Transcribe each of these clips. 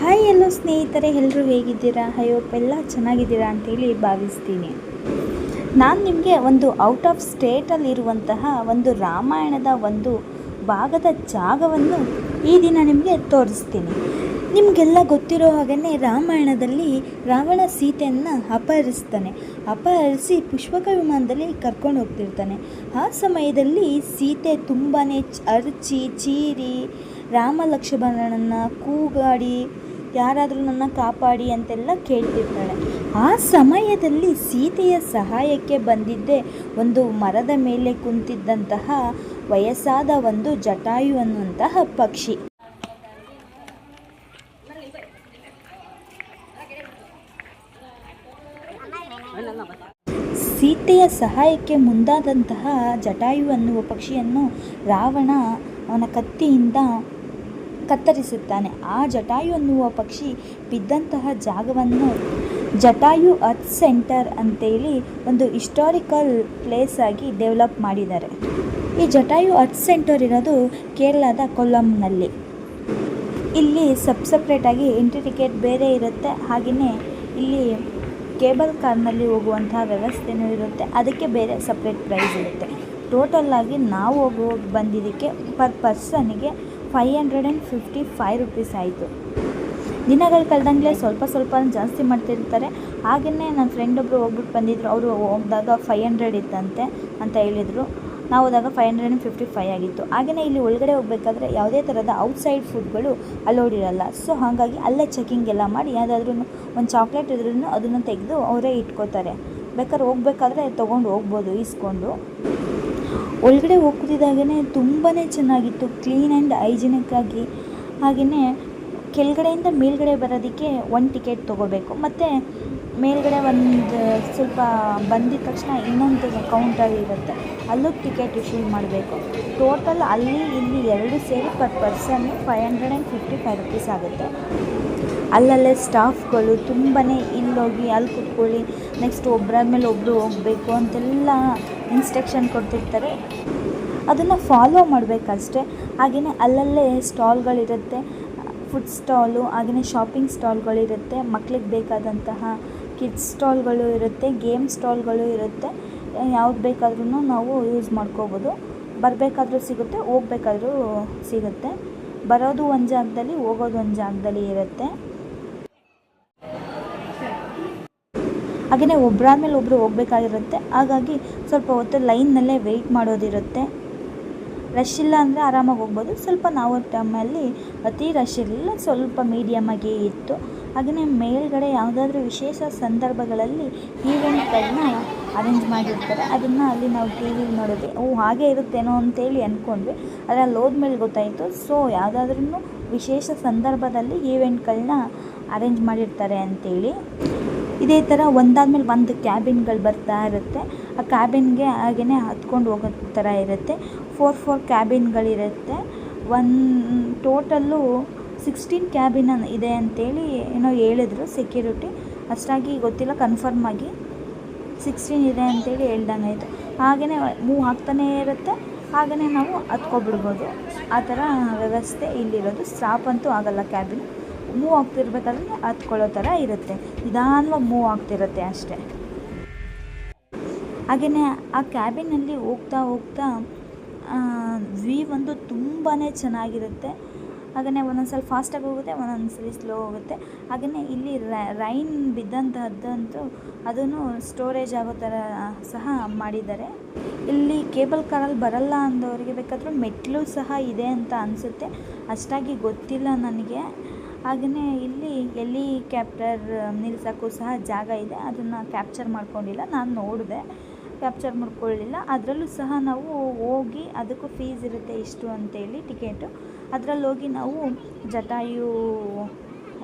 Hi ಎಲ್ಲೋ ಸ್ನೇಹಿತರೆ. ಎಲ್ಲರೂ ಹೇಗಿದ್ದೀರಾ? ಅಯ್ಯೋಪ್ ಎಲ್ಲ ಚೆನ್ನಾಗಿದ್ದೀರಾ ಅಂತೇಳಿ ಭಾವಿಸ್ತೀನಿ. ನಾನು ನಿಮಗೆ ಒಂದು ಔಟ್ ಆಫ್ ಸ್ಟೇಟಲ್ಲಿರುವಂತಹ ಒಂದು ರಾಮಾಯಣದ ಒಂದು ಭಾಗದ ಜಾಗವನ್ನು ಈ ದಿನ ನಿಮಗೆ ತೋರಿಸ್ತೀನಿ. ನಿಮಗೆಲ್ಲ ಗೊತ್ತಿರೋ ಹಾಗೆಯೇ ರಾಮಾಯಣದಲ್ಲಿ ರಾವಣ ಸೀತೆಯನ್ನು ಅಪಹರಿಸ್ತಾನೆ. ಅಪಹರಿಸಿ ಪುಷ್ಪಕ ವಿಮಾನದಲ್ಲಿ ಕರ್ಕೊಂಡು ಹೋಗ್ತಿರ್ತಾನೆ. ಆ ಸಮಯದಲ್ಲಿ ಸೀತೆ ತುಂಬಾ ಅರ್ಚಿ, ಚೀರಿ, ರಾಮ ಲಕ್ಷ್ಮಣನನ್ನು ಕೂಗಾಡಿ, ಯಾರಾದರೂ ನನ್ನ ಕಾಪಾಡಿ ಅಂತೆಲ್ಲ ಕೇಳ್ತಿರ್ತಾಳೆ. ಆ ಸಮಯದಲ್ಲಿ ಸೀತೆಯ ಸಹಾಯಕ್ಕೆ ಬಂದಿದ್ದೇ ಒಂದು ಮರದ ಮೇಲೆ ಕುಂತಿದ್ದಂತಹ ವಯಸ್ಸಾದ ಒಂದು ಜಟಾಯು ಅನ್ನುವಂತಹ ಪಕ್ಷಿ. ಸೀತೆಯ ಸಹಾಯಕ್ಕೆ ಮುಂದಾದಂತಹ ಜಟಾಯು ಅನ್ನುವ ಪಕ್ಷಿಯನ್ನು ರಾವಣ ಅವನ ಕತ್ತಿಯಿಂದ ಕತ್ತರಿಸುತ್ತಾನೆ. ಆ ಜಟಾಯು ಅನ್ನುವ ಪಕ್ಷಿ ಬಿದ್ದಂತಹ ಜಾಗವನ್ನು ಜಟಾಯು ಅರ್ತ್ ಸೆಂಟರ್ ಅಂತೇಳಿ ಒಂದು ಹಿಸ್ಟಾರಿಕಲ್ ಪ್ಲೇಸ್ ಆಗಿ ಡೆವಲಪ್ ಮಾಡಿದ್ದಾರೆ. ಈ ಜಟಾಯು ಅರ್ತ್ ಸೆಂಟರ್ ಇರೋದು ಕೇರಳದ ಕೊಲ್ಲಂನಲ್ಲಿ. ಇಲ್ಲಿ ಸಬ್ ಸಪ್ರೇಟಾಗಿ ಎಂಟ್ರಿ ಟಿಕೆಟ್ ಬೇರೆ ಇರುತ್ತೆ. ಹಾಗೆಯೇ ಇಲ್ಲಿ ಕೇಬಲ್ ಕಾರ್ನಲ್ಲಿ ಹೋಗುವಂತಹ ವ್ಯವಸ್ಥೆನೂ ಇರುತ್ತೆ. ಅದಕ್ಕೆ ಬೇರೆ ಸಪ್ರೇಟ್ ಪ್ರೈಸ್ ಇರುತ್ತೆ. ಟೋಟಲ್ಲಾಗಿ ನಾವು ಹೋಗೋ, ಬಂದಿದ್ದಕ್ಕೆ per ಪರ್ಸನಿಗೆ five hundred and fifty five rupees ಆಯಿತು. ದಿನಗಳು ಕಳೆದಂಗೆ ಸ್ವಲ್ಪ ಸ್ವಲ್ಪ ಜಾಸ್ತಿ ಮಾಡ್ತಿರ್ತಾರೆ. ಹಾಗೆಯೇ ನನ್ನ ಫ್ರೆಂಡ್ ಒಬ್ಬರು ಹೋಗ್ಬಿಟ್ಟು ಬಂದಿದ್ರು. ಅವರು ಹೋಗಿದಾಗ ಫೈವ್ ಹಂಡ್ರೆಡ್ ಇತ್ತಂತೆ ಅಂತ ಹೇಳಿದರು. ನಾವು ಹೋದಾಗ five hundred and fifty five ಆಗಿತ್ತು. ಹಾಗೆಯೇ ಇಲ್ಲಿ ಒಳಗಡೆ ಹೋಗಬೇಕಾದ್ರೆ ಯಾವುದೇ ಥರದ ಔಟ್ಸೈಡ್ ಫುಡ್ಗಳು ಅಲೋಡ್ ಇರಲ್ಲ. ಸೊ ಹಾಗಾಗಿ ಅಲ್ಲೇ ಚೆಕಿಂಗ್ ಎಲ್ಲ ಮಾಡಿ ಯಾವುದಾದ್ರೂ ಒಂದು ಚಾಕ್ಲೇಟ್ ಇದ್ರೂ ಅದನ್ನು ತೆಗೆದು ಅವರೇ ಇಟ್ಕೋತಾರೆ. ಬೇಕಾದ್ರೆ ಹೋಗ್ಬೇಕಾದ್ರೆ ತೊಗೊಂಡು ಹೋಗ್ಬೋದು, ಈಸ್ಕೊಂಡು. ಒಳಗಡೆ ಹೋಗ್ತಿದ್ದಾಗೇ ತುಂಬಾ ಚೆನ್ನಾಗಿತ್ತು. ಕ್ಲೀನ್ ಆ್ಯಂಡ್ ಹೈಜಿನಿಕ್ ಆಗಿ. ಹಾಗೆಯೇ ಕೆಳಗಡೆಯಿಂದ ಮೇಲ್ಗಡೆ ಬರೋದಕ್ಕೆ ಒಂದು ಟಿಕೆಟ್ ತೊಗೋಬೇಕು. ಮತ್ತು ಮೇಲ್ಗಡೆ ಒಂದು ಸ್ವಲ್ಪ ಬಂದಿದ ತಕ್ಷಣ ಇನ್ನೊಂದು ಕೌಂಟರ್ ಇರುತ್ತೆ. ಅಲ್ಲೂ ಟಿಕೆಟ್ ಇಶ್ಯೂ ಮಾಡಬೇಕು. ಟೋಟಲ್ ಅಲ್ಲಿ ಇಲ್ಲಿ ಎರಡು ಸೇರಿ per person five hundred and fifty five rupees ಆಗುತ್ತೆ. ಅಲ್ಲಲ್ಲೇ ಸ್ಟಾಫ್ಗಳು ತುಂಬಾ ಇಲ್ಲೋಗಿ ಅಲ್ಲಿ ಕುತ್ಕೊಳ್ಳಿ ನೆಕ್ಸ್ಟ್ ಒಬ್ಬರಾದ್ಮೇಲೆ ಒಬ್ಬರು ಹೋಗಬೇಕು ಅಂತೆಲ್ಲ ಇನ್ಸ್ಟ್ರಕ್ಷನ್ ಕೊಡ್ತಿರ್ತಾರೆ. ಅದನ್ನು ಫಾಲೋ ಮಾಡಬೇಕಷ್ಟೆ. ಹಾಗೆಯೇ ಅಲ್ಲಲ್ಲೇ ಸ್ಟಾಲ್ಗಳಿರುತ್ತೆ ಫುಡ್ ಸ್ಟಾಲು ಹಾಗೆಯೇ ಶಾಪಿಂಗ್ ಸ್ಟಾಲ್ಗಳಿರುತ್ತೆ ಮಕ್ಳಿಗೆ ಬೇಕಾದಂತಹ ಕಿಡ್ಸ್ ಸ್ಟಾಲ್ಗಳು ಇರುತ್ತೆ, ಗೇಮ್ ಸ್ಟಾಲ್ಗಳು ಇರುತ್ತೆ. ಯಾವ್ದು ಬೇಕಾದ್ರೂ ನಾವು ಯೂಸ್ ಮಾಡ್ಕೋಬೋದು. ಬರಬೇಕಾದ್ರೂ ಸಿಗುತ್ತೆ, ಹೋಗ್ಬೇಕಾದ್ರೂ ಸಿಗುತ್ತೆ. ಬರೋದು ಒಂದು ಜಾಗದಲ್ಲಿ, ಹೋಗೋದು ಒಂದು ಜಾಗದಲ್ಲಿ ಇರುತ್ತೆ. ಹಾಗೆಯೇ ಒಬ್ಬರಾದ್ಮೇಲೆ ಒಬ್ಬರು ಹೋಗ್ಬೇಕಾಗಿರುತ್ತೆ. ಹಾಗಾಗಿ ಸ್ವಲ್ಪ ಹೊತ್ತು ಲೈನ್ನಲ್ಲೇ ವೆಯ್ಟ್ ಮಾಡೋದಿರುತ್ತೆ. ರಶ್ ಇಲ್ಲ ಅಂದರೆ ಆರಾಮಾಗಿ ಹೋಗ್ಬೋದು. ಸ್ವಲ್ಪ ನಾವು ಟೈಮಲ್ಲಿ ಅತಿ ರಶ್ ಇರಲಿಲ್ಲ, ಸ್ವಲ್ಪ ಮೀಡಿಯಮಾಗಿ ಇತ್ತು. ಹಾಗೆಯೇ ಮೇಲ್ಗಡೆ ಯಾವುದಾದ್ರೂ ವಿಶೇಷ ಸಂದರ್ಭಗಳಲ್ಲಿ ಈವೆಂಟ್ಗಳನ್ನ ಅರೇಂಜ್ ಮಾಡಿರ್ತಾರೆ. ಅದನ್ನು ಅಲ್ಲಿ ನಾವು ಟಿ ವಿಲಿ ನೋಡಿದ್ವಿ. ಓ, ಹಾಗೆ ಇರುತ್ತೇನೋ ಅಂತೇಳಿ ಅಂದ್ಕೊಂಡ್ವಿ ಆದರೆ ಅಲ್ಲಿ ಹೋದ್ಮೇಲೆ ಗೊತ್ತಾಯಿತು. ಸೊ ಯಾವುದಾದ್ರೂ ವಿಶೇಷ ಸಂದರ್ಭದಲ್ಲಿ ಈವೆಂಟ್ಗಳನ್ನ ಅರೇಂಜ್ ಮಾಡಿರ್ತಾರೆ ಅಂತೇಳಿ. ಇದೇ ಥರ ಒಂದಾದ್ಮೇಲೆ ಒಂದು ಕ್ಯಾಬಿನ್ಗಳು ಬರ್ತಾ ಇರುತ್ತೆ. ಆ ಕ್ಯಾಬಿನ್ಗೆ ಹಾಗೆಯೇ ಹತ್ಕೊಂಡು ಹೋಗೋ ಥರ ಇರುತ್ತೆ. ಫೋರ್ ಫೋರ್ ಕ್ಯಾಬಿನ್ಗಳಿರುತ್ತೆ ಒನ್ ಟೋಟಲ್ಲು ಸಿಕ್ಸ್ಟೀನ್ ಕ್ಯಾಬಿನ್ ಇದೆ ಅಂತೇಳಿ ಏನೋ ಹೇಳಿದ್ರು ಸೆಕ್ಯೂರಿಟಿ ಅಷ್ಟಾಗಿ ಗೊತ್ತಿಲ್ಲ ಕನ್ಫರ್ಮ್ ಆಗಿ ಸಿಕ್ಸ್ಟೀನ್ ಇದೆ ಅಂತೇಳಿ ಹೇಳ್ದಂಗೆ ಆಯಿತು. ಹಾಗೆಯೇ ಮೂವ್ ಆಗ್ತಾನೇ ಇರುತ್ತೆ ಹಾಗೆಯೇ ನಾವು ಹತ್ಕೊಬಿಡ್ಬೋದು. ಆ ಥರ ವ್ಯವಸ್ಥೆ ಇಲ್ಲಿರೋದು. ಸ್ಟಾಪ್ ಅಂತೂ ಆಗಲ್ಲ ಕ್ಯಾಬಿನ್ ಮೂವ್ ಆಗ್ತಿರ್ಬೇಕಾದ್ರೆ ಹತ್ಕೊಳ್ಳೋ ಥರ ಇರುತ್ತೆ. ನಿಧಾನವಾಗಿ ಮೂವ್ ಆಗ್ತಿರುತ್ತೆ ಅಷ್ಟೇ. ಹಾಗೆಯೇ ಆ ಕ್ಯಾಬಿನಲ್ಲಿ ಹೋಗ್ತಾ ಹೋಗ್ತಾ ವ್ಯೂ ಒಂದು ತುಂಬಾ ಚೆನ್ನಾಗಿರುತ್ತೆ. ಹಾಗೆಯೇ ಒಂದೊಂದು ಸಲ ಫಾಸ್ಟಾಗಿ ಹೋಗುತ್ತೆ, ಒಂದೊಂದು ಸಲ ಸ್ಲೋ ಹೋಗುತ್ತೆ. ಹಾಗೆಯೇ ಇಲ್ಲಿ ರೈನ್ ಬಿದ್ದಂತಹದ್ದಂತೂ ಅದನ್ನು ಸ್ಟೋರೇಜ್ ಆಗೋ ಥರ ಸಹ ಮಾಡಿದ್ದಾರೆ. ಇಲ್ಲಿ ಕೇಬಲ್ ಕಾರಲ್ಲಿ ಬರಲ್ಲ ಅಂದವರಿಗೆ ಬೇಕಾದರೂ ಮೆಟ್ಲು ಸಹ ಇದೆ ಅಂತ ಅನಿಸುತ್ತೆ. ಅಷ್ಟಾಗಿ ಗೊತ್ತಿಲ್ಲ ನನಗೆ. ಹಾಗೆಯೇ ಇಲ್ಲಿ ಹೆಲಿಕ್ಯಾಪ್ಟರ್ ನಿಲ್ಸೋಕ್ಕೂ ಸಹ ಜಾಗ ಇದೆ. ಅದನ್ನು ಕ್ಯಾಪ್ಚರ್ ಮಾಡ್ಕೊಂಡಿಲ್ಲ. ನಾನು ನೋಡಿದೆ. ಕ್ಯಾಪ್ಚರ್ ಮಾಡ್ಕೊಳ್ಳಿಲ್ಲ. ಅದರಲ್ಲೂ ಸಹ ನಾವು ಹೋಗಿ ಅದಕ್ಕೂ ಫೀಸ್ ಇರುತ್ತೆ ಇಷ್ಟು ಅಂತೇಳಿ ಟಿಕೆಟು ಅದರಲ್ಲಿ ಹೋಗಿ ನಾವು ಜಟಾಯು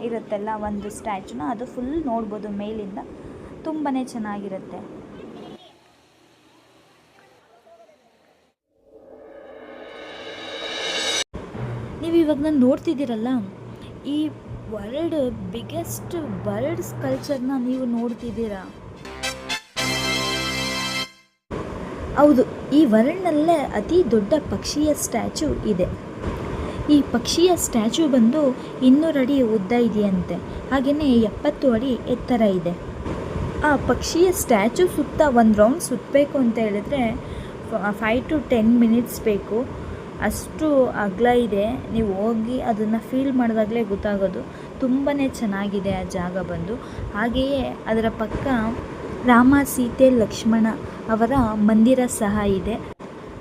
ಇರುತ್ತಲ್ಲ ಒಂದು ಸ್ಟ್ಯಾಚುನ ಅದು ಫುಲ್ ನೋಡ್ಬೋದು ಮೇಲಿಂದ. ತುಂಬಾ ಚೆನ್ನಾಗಿರುತ್ತೆ. ನೀವು ಇವಾಗ ನಾನು ನೋಡ್ತಿದ್ದೀರಲ್ಲ, ಈ ವರ್ಲ್ಡ್ ಬಿಗ್ಗೆಸ್ಟ್ ಬರ್ಡ್ಸ್ ಕಲ್ಚರ್ನ ನೀವು ನೋಡ್ತಿದ್ದೀರಾ? ಹೌದು, ಈ ವರ್ಲ್ಡ್ನಲ್ಲೇ ಅತಿ ದೊಡ್ಡ ಪಕ್ಷಿಯ ಸ್ಟ್ಯಾಚು ಇದೆ. ಈ ಪಕ್ಷಿಯ ಸ್ಟ್ಯಾಚು ಬಂದು ಇನ್ನೂರು ಅಡಿ ಉದ್ದ ಇದೆಯಂತೆ ಹಾಗೆಯೇ ಎಪ್ಪತ್ತು ಅಡಿ ಎತ್ತರ ಇದೆ. ಆ ಪಕ್ಷಿಯ ಸ್ಟ್ಯಾಚು ಸುತ್ತ ಒಂದು ರೌಂಡ್ ಸುತ್ತಬೇಕು ಅಂತ ಹೇಳಿದ್ರೆ, ಫೈ ಟು ಟೆನ್ ಮಿನಿಟ್ಸ್ ಬೇಕು. ಅಷ್ಟು ಅಗಲ ಇದೆ, ನೀವು ಹೋಗಿ ಅದನ್ನು ಫೀಲ್ ಮಾಡಿದಾಗಲೇ ಗೊತ್ತಾಗೋದು. ತುಂಬಾ ಚೆನ್ನಾಗಿದೆ ಆ ಜಾಗ ಬಂದು. ಹಾಗೆಯೇ ಅದರ ಪಕ್ಕ ರಾಮ, ಸೀತೆ, ಲಕ್ಷ್ಮಣ ಅವರ ಮಂದಿರ ಸಹ ಇದೆ.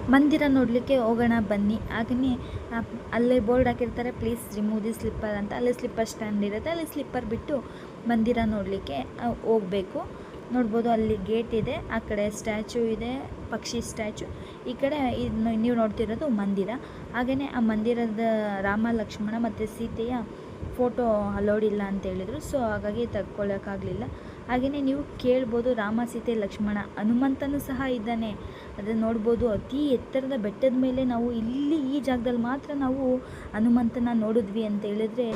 ಮಂದಿರ ನೋಡಲಿಕ್ಕೆ ಹೋಗೋಣ, ಬನ್ನಿ. ಹಾಗೆಯೇ ಅಲ್ಲೇ ಬೋರ್ಡ್ ಹಾಕಿರ್ತಾರೆ, ಪ್ಲೀಸ್ ರಿಮೂವ್ ದಿ ಸ್ಲಿಪ್ಪರ್ ಅಂತ. ಅಲ್ಲೇ ಸ್ಲಿಪ್ಪರ್ ಸ್ಟ್ಯಾಂಡ್ ಇರುತ್ತೆ. ಅಲ್ಲಿ ಸ್ಲಿಪ್ಪರ್ ಬಿಟ್ಟು ಮಂದಿರ ನೋಡಲಿಕ್ಕೆ ಹೋಗಬೇಕು. ನೋಡ್ಬೋದು ಅಲ್ಲಿ ಗೇಟ್ ಇದೆ, ಆ ಕಡೆ ಸ್ಟ್ಯಾಚು ಇದೆ, ಪಕ್ಷಿ ಸ್ಟ್ಯಾಚು. ಈ ಕಡೆ ನೀವು ನೋಡ್ತಿರೋದು ಮಂದಿರ. ಹಾಗೆಯೇ, ಆ ಮಂದಿರದ ರಾಮ, ಲಕ್ಷ್ಮಣ ಮತ್ತು ಸೀತೆಯ ಫೋಟೋ ಅಲೋಡ್ ಇಲ್ಲ ಅಂತ ಹೇಳಿದರು. ಸೊ, ಹಾಗಾಗಿ ತೆಗ್ಕೊಳ್ಳೋಕ್ಕಾಗಲಿಲ್ಲ ಹಾಗೆಯೇ ನೀವು ಕೇಳ್ಬೋದು ರಾಮ, ಸೀತೆ, ಲಕ್ಷ್ಮಣ, ಹನುಮಂತನೂ ಸಹ ಇದ್ದಾನೆ. ಅದನ್ನು ನೋಡ್ಬೋದು, ಅತಿ ಎತ್ತರದ ಬೆಟ್ಟದ ಮೇಲೆ ನಾವು ಇಲ್ಲಿ ಈ ಜಾಗದಲ್ಲಿ ಮಾತ್ರ ನಾವು ಹನುಮಂತನ ನೋಡಿದ್ವಿ ಅಂತ ಹೇಳಿದ್ರೆ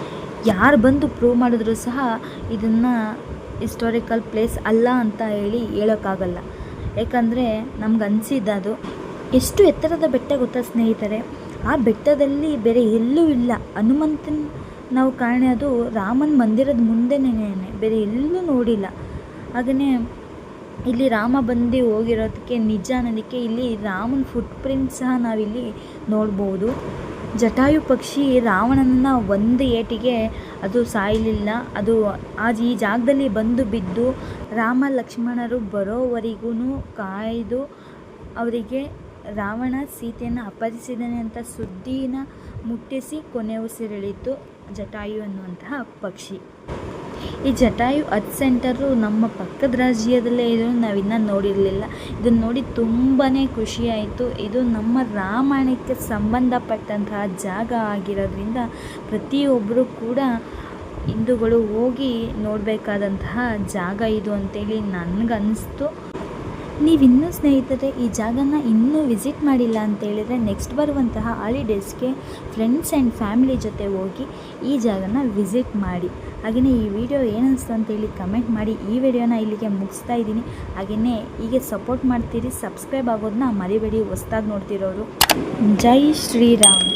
ಯಾರು ಬಂದು ಪ್ರೂವ್ ಮಾಡಿದ್ರು ಸಹ ಇದನ್ನು ಹಿಸ್ಟಾರಿಕಲ್ ಪ್ಲೇಸ್ ಅಲ್ಲ ಅಂತ ಹೇಳಿ ಹೇಳೋಕ್ಕಾಗಲ್ಲ. ಯಾಕಂದರೆ ನಮ್ಗೆ ಅನಿಸಿದ್ದು ಎಷ್ಟು ಎತ್ತರದ ಬೆಟ್ಟ ಗೊತ್ತಾ ಸ್ನೇಹಿತರೆ? ಆ ಬೆಟ್ಟದಲ್ಲಿ ಬೇರೆ ಎಲ್ಲೂ ಇಲ್ಲ. ಹನುಮಂತನ ನಾವು ಕಾಣೋದು ರಾಮನ ಮಂದಿರದ ಮುಂದೆನೇ ಬೇರೆ ಎಲ್ಲೂ ನೋಡಿಲ್ಲ. ಹಾಗೆಯೇ ಇಲ್ಲಿ ರಾಮ ಬಂದು ಹೋಗಿರೋದಕ್ಕೆ ನಿಜ ಅನ್ನೋದಕ್ಕೆ ಇಲ್ಲಿ ರಾಮನ ಫುಟ್ ಪ್ರಿಂಟ್ ಸಹ ನಾವಿಲ್ಲಿ ನೋಡ್ಬೋದು. ಜಟಾಯು ಪಕ್ಷಿ ರಾವಣನ ಒಂದು ಏಟಿಗೆ ಅದು ಸಾಯಲಿಲ್ಲ. ಅದು ಆ ಈ ಜಾಗದಲ್ಲಿ ಬಂದು ಬಿದ್ದು ರಾಮ ಲಕ್ಷ್ಮಣರು ಬರೋವರೆಗೂ ಕಾಯ್ದು ಅವರಿಗೆ ರಾವಣ ಸೀತೆಯನ್ನು ಅಪಹರಿಸಿದ್ದಾನೆ ಅಂತ ಸುದ್ದಿನ ಮುಟ್ಟಿಸಿ ಕೊನೆ ಉಸಿರೆಳಿತು ಜಟಾಯು ಅನ್ನುವಂತಹ ಪಕ್ಷಿ. ಈ ಜಟಾಯು ಅತ್ ಸೆಂಟರು ನಮ್ಮ ಪಕ್ಕದ ರಾಜ್ಯದಲ್ಲೇ ಇದು ನಾವಿನ್ನೂ ನೋಡಿರಲಿಲ್ಲ. ಇದನ್ನು ನೋಡಿ ತುಂಬಾ ಖುಷಿಯಾಯಿತು. ಇದು ನಮ್ಮ ರಾಮಾಯಣಕ್ಕೆ ಸಂಬಂಧಪಟ್ಟಂತಹ ಜಾಗ ಆಗಿರೋದ್ರಿಂದ ಪ್ರತಿಯೊಬ್ಬರು ಕೂಡ ಹಿಂದೂಗಳು ಹೋಗಿ ನೋಡಬೇಕಾದಂತಹ ಜಾಗ ಇದು ಅಂತೇಳಿ ನನಗನ್ನಿಸ್ತು ನೀವಿನ್ನೂ ಸ್ನೇಹಿತರೆ, ಈ ಜಾಗನ ಇನ್ನೂ ವಿಸಿಟ್ ಮಾಡಿಲ್ಲ ಅಂತೇಳಿದರೆ ನೆಕ್ಸ್ಟ್ ಬರುವಂತಹ ಹಾಲಿಡೇಸ್ಗೆ ಫ್ರೆಂಡ್ಸ್ ಆ್ಯಂಡ್ ಫ್ಯಾಮಿಲಿ ಜೊತೆ ಹೋಗಿ ಈ ಜಾಗನ ವಿಸಿಟ್ ಮಾಡಿ. ಹಾಗೆಯೇ ಈ ವಿಡಿಯೋ ಏನಿಸ್ತು ಅಂತೇಳಿ ಕಮೆಂಟ್ ಮಾಡಿ. ಈ ವಿಡಿಯೋನ ಇಲ್ಲಿಗೆ ಮುಗಿಸ್ತಾ ಇದ್ದೀನಿ. ಹಾಗೆಯೇ ಹೀಗೆ ಸಪೋರ್ಟ್ ಮಾಡ್ತೀರಿ, ಸಬ್ಸ್ಕ್ರೈಬ್ ಆಗೋದನ್ನ ಮರಿಬೇಡಿ. ಹೊಸ್ದಾಗಿ ನೋಡ್ತಿರೋರು, ಜೈ ಶ್ರೀರಾಮ್.